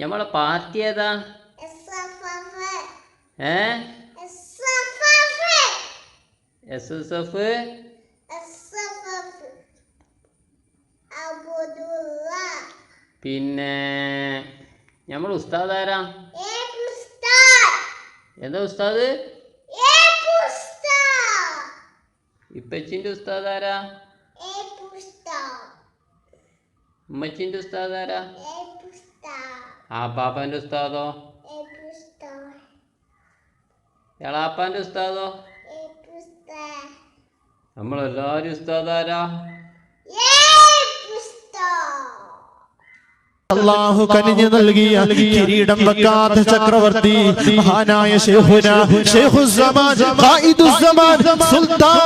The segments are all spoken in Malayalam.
ഞമ്മളെ പാർട്ടി ഏതാ. ഏ. S S F. പിന്നെ നമ്മൾ ഉസ്താദ് ആരാ. എന്താ ഉസ്താദ് ഇപ്പച്ചിന്റെ ഉസ്താദ് ആരാ ഉമ്മച്ചിന്റെ ഉസ്താദ് ആരാ ആ പാപ്പാന്റെ ഉസ്താദോ? എളാപ്പാന്റെ ഉസ്താദോ? നമ്മളെല്ലാവരും ഉസ്താദ് ആരാ അള്ളാഹു കനിഞ്ഞു നൽകിയ കിരീടം വെക്കാത്ത ചക്രവർത്തി മഹാനായ ഖായിദുസ്സമാൻ സുൽത്താനുൽ ഉലമ കാന്തപുരം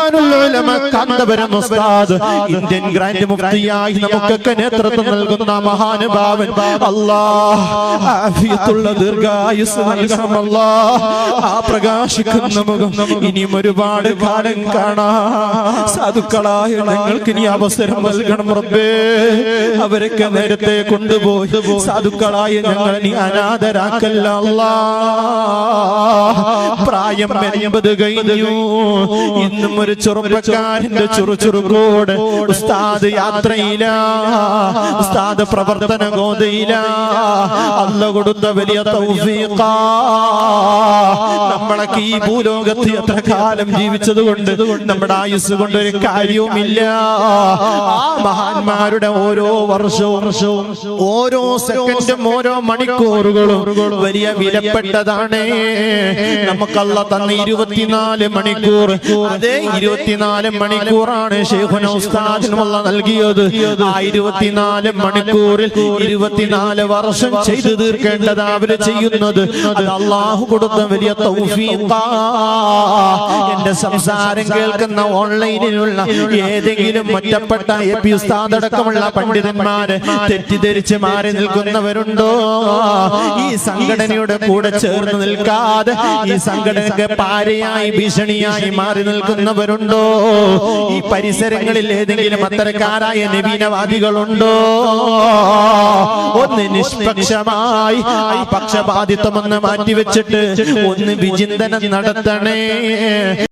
ഉസ്താദ് ഇന്ത്യൻ ഗ്രാൻഡ് മുഫ്തിയായി നമുക്കൊക്കെ നേതൃത്വം നൽകുന്ന മഹാനുഭാവൻ ദീർഘായുസ് ആ പ്രകാശിക്കുന്ന മുഖം. ഇനിയും ഒരുപാട് കാലം കാണാ. സാധുക്കളായ ഞങ്ങൾക്ക് ഇനി അവസരം നൽകണം റബ്ബേ. അവരൊക്കെ നേരത്തെ കൊണ്ടുപോയി. സാധുക്കളായ ഞങ്ങളെ നീ അനാഥരാക്കല്ല അല്ലാ പ്രായം എൺപത് കഴിഞ്ഞു. ഇന്നും ഒരു ചെറുപ്പക്കാരന്റെ ചുറുചുറുക്കോട് ഉസ്താദ് യാത്രയില ഉസ്താദ് പ്രവർത്തന ഗോതയില അല്ല കൊടുത്ത വലിയ തൗഫീഖ. നമ്മളൊക്കെ ഈ ഭൂലോകത്ത് എത്ര കാലം ജീവിച്ചത് കൊണ്ട് നമ്മുടെ ആയുസ് കൊണ്ട് ഒരു കാര്യവുമില്ല. ആ മഹാന്മാരുടെ ഓരോ വർഷവും വർഷവും ഓരോ സെക്കൻഡും ഓരോ മണിക്കൂറുകളും വലിയ വിലപ്പെട്ടതാണ്. നമുക്കല്ല തന്ന ഇരുപത്തിനാല് മണിക്കൂർ. അതേ ഇരുപത്തിനാല് മണിക്കൂറാണ് ഷെയ്ഖുന ഉസ്താദിനുമല്ല നൽകിയത്. ആ ഇരുപത്തിനാല് മണിക്കൂറിൽ ഇരുപത്തിനാല് വർഷം ചെയ്തു തീർക്കേണ്ടത് അവർ ചെയ്യുന്നത്. അത് അള്ളാഹു കൊടുത്ത വലിയ എന്റെ സംസാരം കേൾക്കുന്ന ഓൺലൈനിലുള്ള ഏതെങ്കിലും ഒറ്റപ്പെട്ട എ പി ഉസ്താദ് അടക്കമുള്ള പണ്ഡിതന്മാര് തെറ്റിദ്ധരിച്ച് മാറി നിൽക്കുന്നവരുണ്ടോ? ഈ സംഘടനയുടെ കൂടെ ചേർന്ന് നിൽക്കാതെ ഈ സംഘടനക്ക് പാരയായി ഭീഷണിയായി മാറി നിൽക്കുന്നവരുണ്ടോ? ഈ പരിസരങ്ങളിൽ ഏതെങ്കിലും അത്തരക്കാരായ നവീനവാദികളുണ്ടോ? ഒന്ന് നിഷ്പക്ഷമായി ആ പക്ഷപാതിത്വം ഒന്ന് മാറ്റിവെച്ചിട്ട് ഒന്ന് വിചിന്തനം നടത്തണേ.